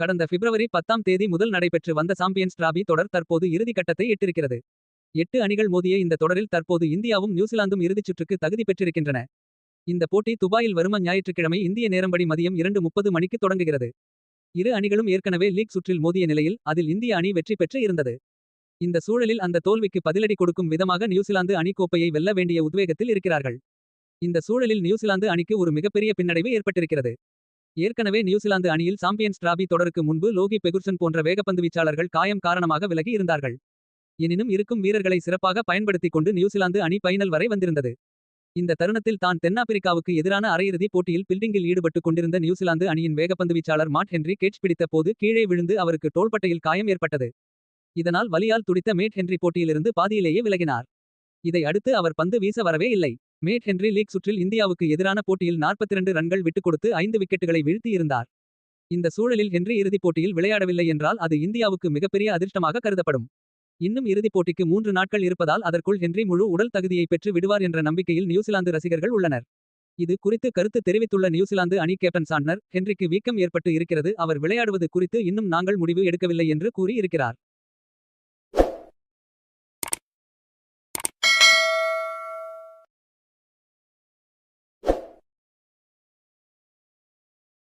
கடந்த பிப்ரவரி பத்தாம் தேதி முதல் நடைபெற்று வந்த சாம்பியன்ஸ் டிராபி தொடர் தற்போது இறுதிக்கட்டத்தை எட்டிருக்கிறது. எட்டு அணிகள் மோதிய இந்த தொடரில் தற்போது இந்தியாவும் நியூசிலாந்தும் இறுதிச் சுற்றுக்கு தகுதி பெற்றிருக்கின்றன. இந்த போட்டி துபாயில் வரும ஞாயிற்றுக்கிழமை இந்திய நேரம்படி மதியம் இரண்டு முப்பது மணிக்கு தொடங்குகிறது. இரு அணிகளும் ஏற்கனவே லீக் சுற்றில் மோதிய நிலையில் அதில் இந்திய அணி வெற்றி பெற்று இருந்தது. இந்த சூழலில் அந்த தோல்விக்கு பதிலடி கொடுக்கும் விதமாக நியூசிலாந்து அணி கோப்பையை வெல்ல வேண்டிய உத்வேகத்தில் இருக்கிறார்கள். இந்த சூழலில் நியூசிலாந்து அணிக்கு ஒரு மிகப்பெரிய பின்னடைவு ஏற்பட்டிருக்கிறது. ஏற்கனவே நியூசிலாந்து அணியில் சாம்பியன்ஸ் டிராபி தொடருக்கு முன்பு லோகி பெகுர்சன் போன்ற வேகப்பந்து வீச்சாளர்கள் காயம் காரணமாக விலகி இருந்தார்கள். எனினும் இருக்கும் வீரர்களை சிறப்பாக பயன்படுத்திக் கொண்டு நியூசிலாந்து அணி பைனல் வரை வந்திருந்தது. இந்த தருணத்தில் தான் தென்னாப்பிரிக்காவுக்கு எதிரான அரையிறுதி போட்டியில் பில்டிங்கில் ஈடுபட்டுக் கொண்டிருந்த நியூசிலாந்து அணியின் வேகப்பந்து வீச்சாளர் மாட் ஹென்றி கேட்ச் பிடித்த போது கீழே விழுந்து அவருக்கு தோள்பட்டையில் காயம் ஏற்பட்டது. இதனால் வலியால் துடித்த மேட் ஹென்றி போட்டியிலிருந்து பாதியிலேயே விலகினார். இதை அடுத்து அவர் பந்து வீச வரவே இல்லை. மேட் ஹென்றி லீக் சுற்றில் இந்தியாவுக்கு எதிரான போட்டியில் 42 ரன்கள் விட்டுக் கொடுத்து ஐந்து விக்கெட்டுகளை வீழ்த்தியிருந்தார் இந்த சூழலில் ஹென்றி இறுதிப் போட்டியில் விளையாடவில்லை என்றால் அது இந்தியாவுக்கு மிகப்பெரிய அதிர்ஷ்டமாக கருதப்படும். இன்னும் இறுதிப் போட்டிக்கு மூன்று நாட்கள் இருப்பதால் அதற்குள் ஹென்றி முழு உடல் தகுதியை பெற்று விடுவார் என்ற நம்பிக்கையில் நியூசிலாந்து ரசிகர்கள் உள்ளனர். இது குறித்து கருத்து தெரிவித்துள்ள நியூசிலாந்து அணி கேப்டன் சாண்ட்னர் ஹென்றிக்கு வீக்கம் ஏற்பட்டு இருக்கிறது அவர் விளையாடுவது குறித்து இன்னும் நாங்கள் முடிவு எடுக்கவில்லை என்று கூறி இருக்கிறார்.